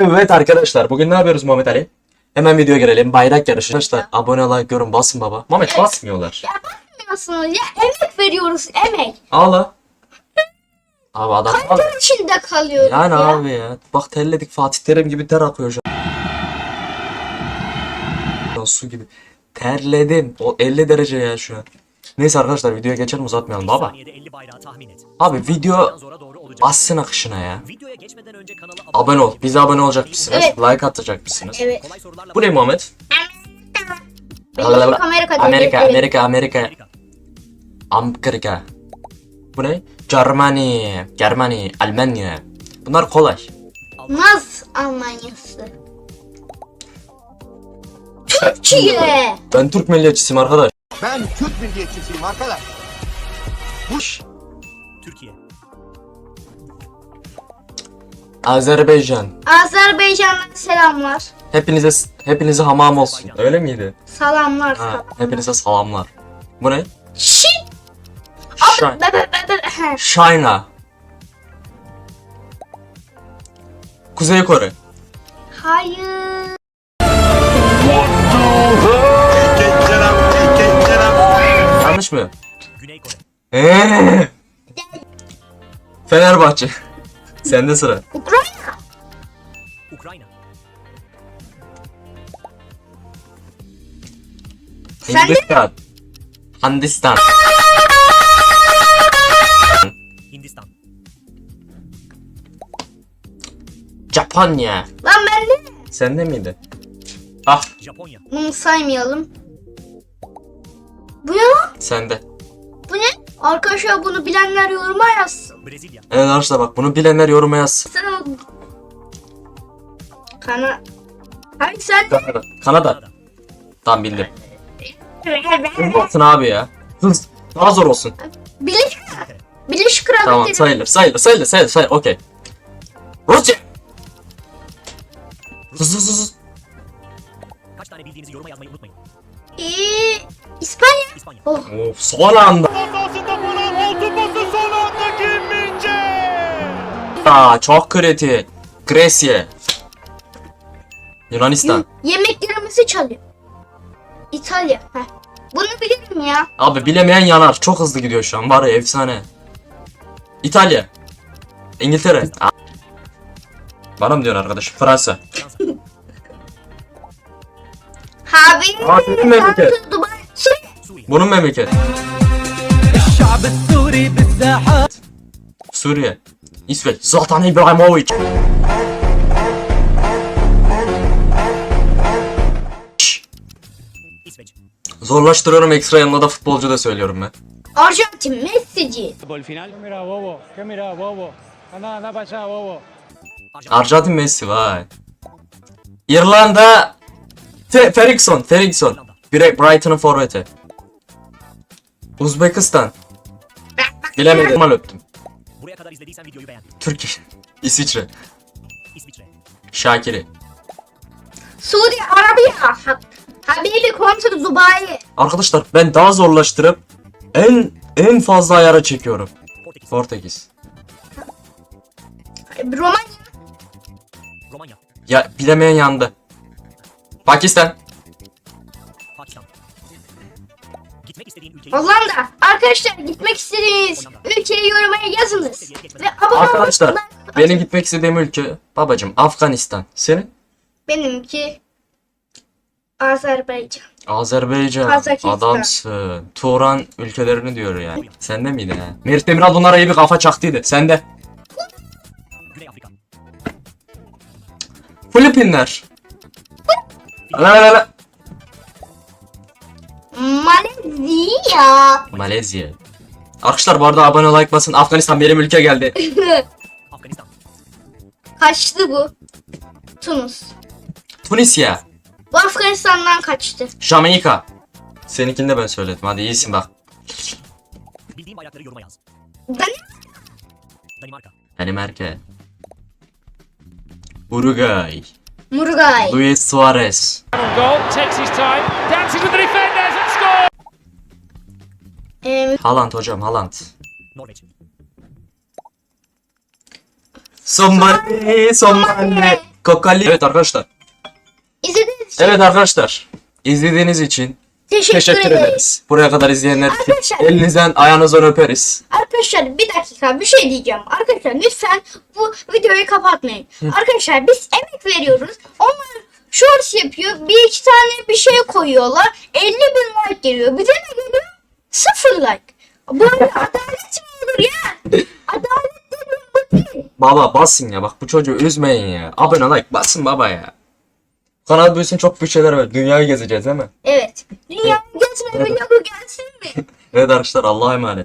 Evet arkadaşlar bugün ne yapıyoruz Muhammed Ali? Hemen videoya girelim. Bayrak yarışı. Arkadaşlar abone like yorum basın baba. Muhammed basmıyorlar. Yapmıyorsunuz ya emek veriyoruz emek. Ağla. Abi adam ağla. Kaliter içinde kalıyoruz Yani ya. abi ya. Bak terledik Fatih Terim gibi ter akıyor şu an. Ya Su gibi. Terledim. O 50 derece ya şu an. Neyse arkadaşlar videoya geçelim uzatmayalım baba. saniyede 50 bayrağı tahmin et. Abi video Zora doğru olacak. bassın akışına ya. Videoya geçmeden önce kanala Abone ol. Bize abone olacak mısınız? Evet. Like atacak mısınız? Evet. Bu ne Muhammed? Amerika, Amerika, Amerika, devletleri. Amerika, Amerika. Amerika. Amerika. Bu ne? Germany, Germany, Almanya. Bunlar kolay. Naz Almanyası. Türkiye. Ben Türk milliyetçisiyim arkadaş. Ben Türk milliyetçisiyim arkadaş. Türkiye. Azerbaycan. Azerbaycan'dan selamlar. Hepinize hepinize hamam olsun. Öyle miydi? Salamlar. Ha, salamlar. hepinize salamlar. Bu ne? Şi. Şay- Be, be, be, be. he. China. Kuzey Kore. Hayır. Yanlış mı? Güney Kore. Eee. Fenerbahçe. Sende sıra. Ukrayna. Ukrayna. Sende Hindistan. Hindistan. Hindistan. Japonya. Lan ben de. Sende miydi? Ah Japonya. Bunu saymayalım. Bu ne lan? sende. Bu ne? Arkadaşlar bunu bilenler yoruma yazsın. Brezilya. Evet arkadaşlar bak bunu bilenler yoruma yazsın. Sen Kana. Hayır sen Kanada. Kanada. Kanada. Tamam bildim. Olsun abi ya. Hız. Daha zor olsun. Birleşik Birleşik Krallık Tamam sayılır sayılır sayılır sayılır sayılır okey. Rusya. Hız hız hız. Kaç tane bildiğinizi yoruma yazmayı unutmayın. Ee, İspanya. İspanya. Oh. Of son anda. Aa çok kritik. Gresya. Yunanistan. Yemeklerimizi çalıyor. İtalya. Heh. Bunu bilirim ya. Abi bilemeyen yanar. Çok hızlı gidiyor şu an. Var ya efsane. İtalya. İngiltere. Aa. Bana mı diyorsun arkadaş? Fransa. Abi. Bizim memleket. Bunun memleket. Suriye. İsveç. Zlatan İbrahimovic. Zorlaştırıyorum ekstra yanına da futbolcu da söylüyorum ben. Arjantin Messi'ci. Arjantin Messi vay. İrlanda Te Ferguson, Ferguson. Brighton'ın forveti. Uzbekistan. Bilemedim. Mal öptüm. Buraya kadar izlediysen videoyu beğen. Türkiye. İsviçre. İsviçre. Şakiri. Suudi Arabiya. Ha- Habibi kontra Dubai. Arkadaşlar ben daha zorlaştırıp en en fazla ayara çekiyorum. Portekiz. Portekiz. Romanya. Romanya. Ya bilemeyen yandı. Pakistan. Hollanda. Arkadaşlar gitmek istediğiniz ülkeyi yorumaya yazınız. Ve abone Arkadaşlar olun. benim gitmek istediğim ülke babacım Afganistan. Senin? Benimki Azerbaycan. Azerbaycan. Kazakistan. Adamsın. Turan ülkelerini diyor yani. Sende miydi ha? Merit Demiral bunlara iyi bir kafa çaktıydı. Sende. Filipinler. La la la la. Malezya. Arkadaşlar bu arada abone like basın. Afganistan benim ülke geldi. Afganistan. Kaçtı bu. Tunus. Tunisia. Bu Afganistan'dan kaçtı. Jamaika. Seninkini de ben söyledim. Hadi iyisin bak. Bildiğin bayrakları yoruma yaz. Ben Danimarka. Danimarka. Uruguay. Murgay. Luis Suarez. Goal, takes his time, dances with the scores! Ee, Haaland hocam Haaland. Norveç. Somebody, somebody. Kokali. Evet arkadaşlar. İzlediğiniz için Evet arkadaşlar. İzlediğiniz için teşekkür, teşekkür ederiz. ederiz. Buraya kadar izleyenler Arkadaşlar- elinizden ayağınızdan öperiz. Arkadaşlar bir dakika bir şey diyeceğim. Arkadaşlar lütfen bu videoyu kapatmayın. Arkadaşlar biz emek veriyoruz. Onlar shorts yapıyor. Bir iki tane bir şey koyuyorlar. 50 bin like geliyor. Bize ne geliyor? Sıfır like. Böyle adalet mi olur ya? Adalet bu değil. Baba basın ya bak bu çocuğu üzmeyin ya. Abone like basın baba ya. Kanal büyüsün çok büyük şeyler var. Dünyayı gezeceğiz değil mi? Evet. Dünya gezme vlogu gelsin mi? Evet arkadaşlar Allah'a emanet.